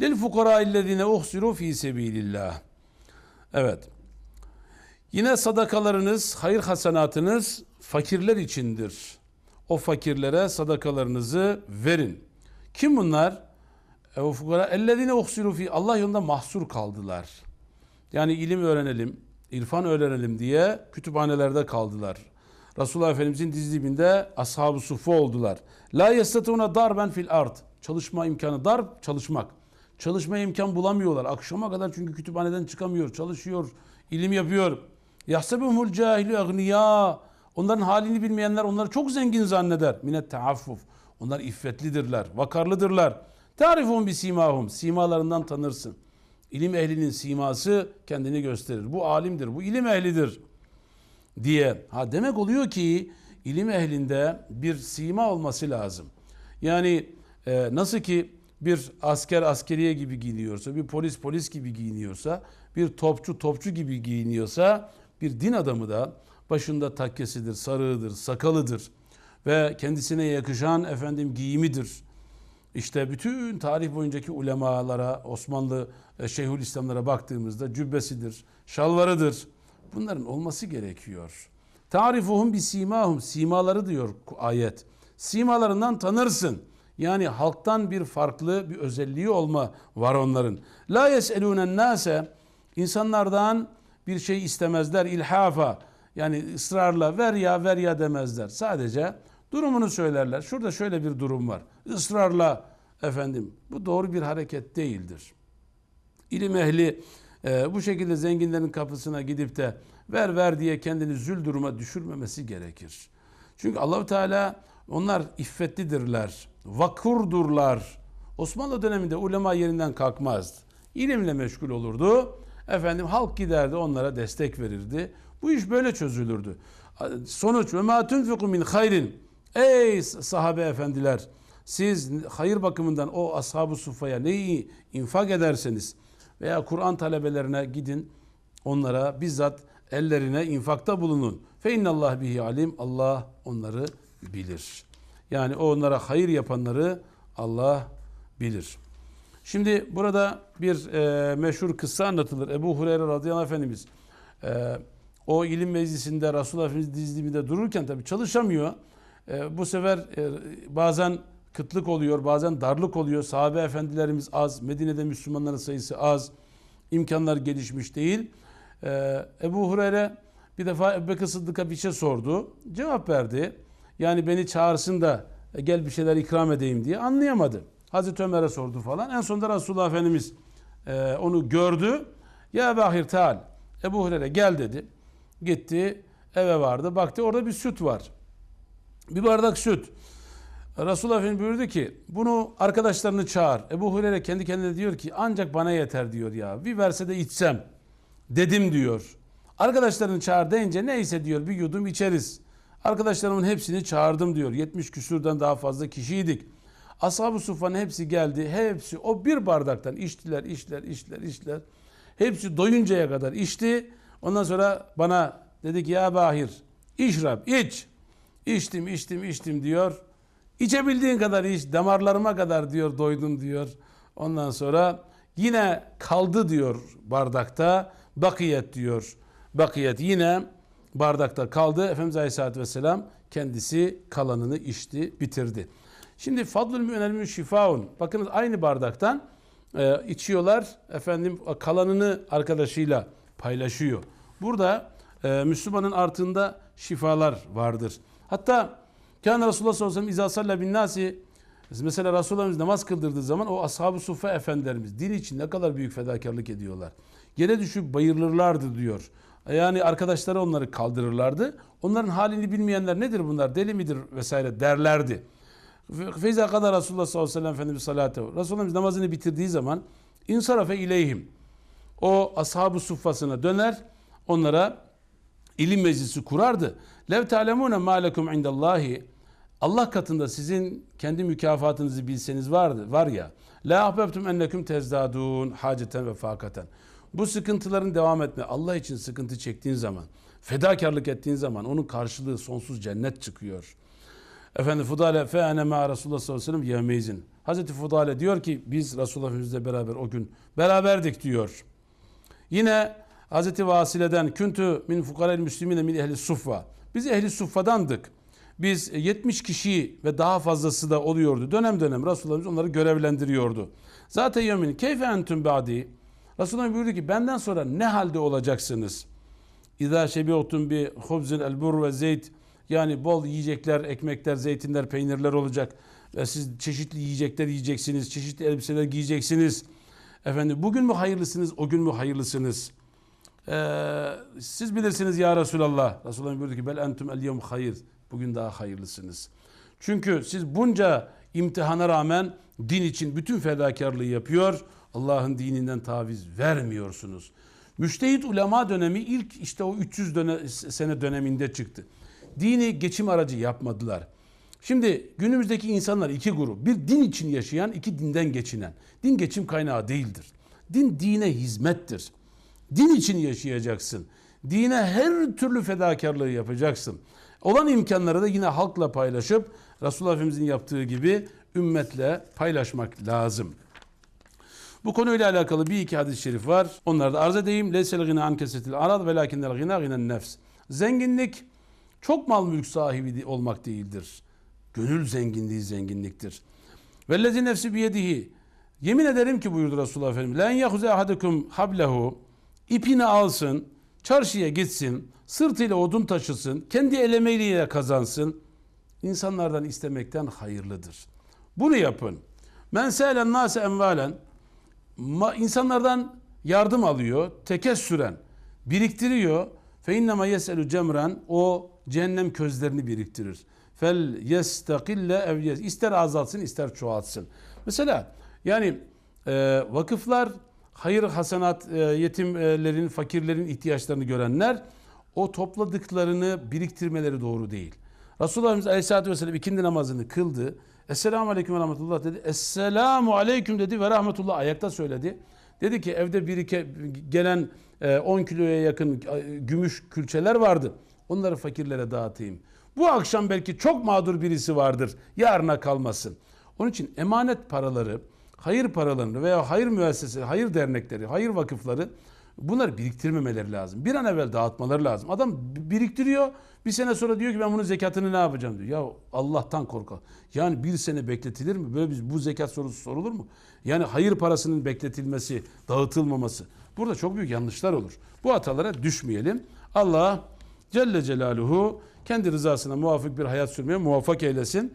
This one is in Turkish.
Lil fukara illezine uhsiru fi sebilillah. Evet. Yine sadakalarınız, hayır hasenatınız fakirler içindir. O fakirlere sadakalarınızı verin. Kim bunlar? E, fukara ellezine uhsiru fi Allah yolunda mahsur kaldılar. Yani ilim öğrenelim, irfan öğrenelim diye kütüphanelerde kaldılar. Resulullah Efendimizin diz dibinde ashab-ı suffa oldular. La yestatuna darben fil ard. Çalışma imkanı dar çalışmak. Çalışma imkan bulamıyorlar. Akşama kadar çünkü kütüphaneden çıkamıyor, çalışıyor, ilim yapıyor. Yahsebuhumul cahilu agniya. Onların halini bilmeyenler onları çok zengin zanneder. Minet taaffuf. Onlar iffetlidirler, vakarlıdırlar. Tarifuhum bi simahum. Simalarından tanırsın. İlim ehlinin siması kendini gösterir. Bu alimdir, bu ilim ehlidir diye. Ha demek oluyor ki ilim ehlinde bir sima olması lazım. Yani e, nasıl ki bir asker askeriye gibi giyiniyorsa, bir polis polis gibi giyiniyorsa, bir topçu topçu gibi giyiniyorsa, bir din adamı da başında takkesidir, sarığıdır, sakalıdır ve kendisine yakışan efendim giyimidir. İşte bütün tarih boyuncaki ulemalara, Osmanlı e, Şeyhülislamlara baktığımızda cübbesidir, şalvarıdır. Bunların olması gerekiyor. Tarifuhum bi simahum. Simaları diyor ayet. Simalarından tanırsın. Yani halktan bir farklı bir özelliği olma var onların. La yeselûnen nase insanlardan bir şey istemezler ilhafa. Yani ısrarla ver ya ver ya demezler. Sadece durumunu söylerler. Şurada şöyle bir durum var. Israrla efendim bu doğru bir hareket değildir. İlim ehli e, bu şekilde zenginlerin kapısına gidip de ver ver diye kendini zül duruma düşürmemesi gerekir. Çünkü Allahu Teala onlar iffetlidirler, vakurdurlar. Osmanlı döneminde ulema yerinden kalkmazdı. İlimle meşgul olurdu. Efendim halk giderdi onlara destek verirdi. Bu iş böyle çözülürdü. Sonuç ve ma tunfiku min hayrin. Ey sahabe efendiler siz hayır bakımından o ashab-ı suffaya neyi infak ederseniz veya Kur'an talebelerine gidin onlara bizzat ellerine infakta bulunun. Fe innallah bihi alim. Allah onları bilir. Yani onlara hayır yapanları Allah bilir. Şimdi burada bir e, meşhur kıssa anlatılır. Ebu Hureyre radıyallahu efendimiz e, o ilim meclisinde Resulullah Efendimiz dizliminde dururken tabi çalışamıyor. E, bu sefer e, bazen kıtlık oluyor, bazen darlık oluyor. Sahabe efendilerimiz az, Medine'de Müslümanların sayısı az, imkanlar gelişmiş değil. Ee, Ebu Hureyre bir defa Ebu Bekir Sıddık'a bir şey sordu. Cevap verdi. Yani beni çağırsın da e, gel bir şeyler ikram edeyim diye anlayamadı. Hazreti Ömer'e sordu falan. En sonunda Resulullah Efendimiz e, onu gördü. Ya Bahir Teal, Ebu Hureyre gel dedi. Gitti, eve vardı. Baktı orada bir süt var. Bir bardak süt. Resulullah Efendimiz buyurdu ki bunu arkadaşlarını çağır. Ebu Hureyre kendi kendine diyor ki ancak bana yeter diyor ya. Bir verse de içsem dedim diyor. Arkadaşlarını çağır deyince neyse diyor bir yudum içeriz. Arkadaşlarımın hepsini çağırdım diyor. 70 küsürden daha fazla kişiydik. Ashab-ı Suffa'nın hepsi geldi. Hepsi o bir bardaktan içtiler, içtiler, içtiler, içtiler. Hepsi doyuncaya kadar içti. Ondan sonra bana dedi ki ya Bahir işrab iç. İçtim, içtim, içtim diyor. İçebildiğin kadar iç, damarlarıma kadar diyor doydum diyor. Ondan sonra yine kaldı diyor bardakta. Bakiyet diyor. Bakiyet yine bardakta kaldı. Efendimiz Aleyhisselatü Vesselam kendisi kalanını içti, bitirdi. Şimdi fadlül mü'nelmü şifaun. Bakınız aynı bardaktan e, içiyorlar. Efendim kalanını arkadaşıyla paylaşıyor. Burada e, Müslümanın artığında şifalar vardır. Hatta Kâne Resulullah sallallahu aleyhi ve sellem bin nâsi Mesela Resulullah'ımız namaz kıldırdığı zaman o ashab-ı suffa efendilerimiz din için ne kadar büyük fedakarlık ediyorlar. Yere düşüp bayırırlardı diyor. Yani arkadaşları onları kaldırırlardı. Onların halini bilmeyenler nedir bunlar deli midir vesaire derlerdi. Feyza kadar Resulullah sallallahu aleyhi ve sellem Efendimiz salatu. Resulullah'ımız namazını bitirdiği zaman insarafe ileyhim. O ashab-ı suffasına döner onlara ilim meclisi kurardı. Lev ta'lemune ma lekum indallahi Allah katında sizin kendi mükafatınızı bilseniz vardı var ya la ahbebtum ennekum tezdadun haceten ve fakaten. Bu sıkıntıların devam etme Allah için sıkıntı çektiğin zaman fedakarlık ettiğin zaman onun karşılığı sonsuz cennet çıkıyor. Efendi Fudale fe ene ma Resulullah sallallahu aleyhi ve sellem yevmeyzin. Hazreti Fudale diyor ki biz Resulullah Efendimizle beraber o gün beraberdik diyor. Yine Hazreti Vasile'den küntü min fukarel müslimine min ehli suffa. Biz ehli suffadandık. Biz 70 kişi ve daha fazlası da oluyordu. Dönem dönem Resulullah'ımız onları görevlendiriyordu. Zaten yemin keyfe entüm ba'di. Resulullah buyurdu ki benden sonra ne halde olacaksınız? İza şebiyotum bi hubzin el bur ve zeyt yani bol yiyecekler, ekmekler, zeytinler, peynirler olacak. Ve siz çeşitli yiyecekler yiyeceksiniz, çeşitli elbiseler giyeceksiniz. Efendim bugün mü hayırlısınız, o gün mü hayırlısınız? Ee, siz bilirsiniz ya Resulallah. Resulullah buyurdu ki bel entum el yevm hayır. Bugün daha hayırlısınız. Çünkü siz bunca imtihana rağmen din için bütün fedakarlığı yapıyor. Allah'ın dininden taviz vermiyorsunuz. Müştehit ulema dönemi ilk işte o 300 döne, sene döneminde çıktı. Dini geçim aracı yapmadılar. Şimdi günümüzdeki insanlar iki grup. Bir din için yaşayan, iki dinden geçinen. Din geçim kaynağı değildir. Din dine hizmettir. Din için yaşayacaksın. Dine her türlü fedakarlığı yapacaksın. Olan imkanları da yine halkla paylaşıp Resulullah Efendimizin yaptığı gibi ümmetle paylaşmak lazım. Bu konuyla alakalı bir iki hadis-i şerif var. Onları da arz edeyim. Leysel gina an kesetil arad ve lakinnel gina ginen nefs. Zenginlik çok mal mülk sahibi olmak değildir. Gönül zenginliği zenginliktir. Vellezi nefsi biyedihi. Yemin ederim ki buyurdu Resulullah Efendimiz. Len yahuze ahadukum hablehu. İpini alsın, çarşıya gitsin, sırtıyla odun taşısın, kendi elemeğiyle kazansın. İnsanlardan istemekten hayırlıdır. Bunu yapın. Men se'elen nase envalen insanlardan yardım alıyor, tekessüren, biriktiriyor. Fe innema yeselu cemren o cehennem közlerini biriktirir. Fel yestakille ev yes- ister azaltsın ister çoğaltsın. Mesela yani e, vakıflar hayır hasenat e, yetimlerin, fakirlerin ihtiyaçlarını görenler o topladıklarını biriktirmeleri doğru değil. Resulullah Aleyhisselatü Vesselam ikindi namazını kıldı. Esselamu Aleyküm ve Rahmetullah dedi. Esselamu Aleyküm dedi ve Rahmetullah ayakta söyledi. Dedi ki evde birike gelen e, 10 kiloya yakın e, gümüş külçeler vardı. Onları fakirlere dağıtayım. Bu akşam belki çok mağdur birisi vardır. Yarına kalmasın. Onun için emanet paraları, hayır paralarını veya hayır müessesesi, hayır dernekleri, hayır vakıfları bunları biriktirmemeleri lazım. Bir an evvel dağıtmaları lazım. Adam biriktiriyor. Bir sene sonra diyor ki ben bunun zekatını ne yapacağım diyor. Ya Allah'tan korkar. Yani bir sene bekletilir mi? Böyle bir, bu zekat sorusu sorulur mu? Yani hayır parasının bekletilmesi, dağıtılmaması. Burada çok büyük yanlışlar olur. Bu hatalara düşmeyelim. Allah Celle Celaluhu kendi rızasına muvafık bir hayat sürmeye muvaffak eylesin.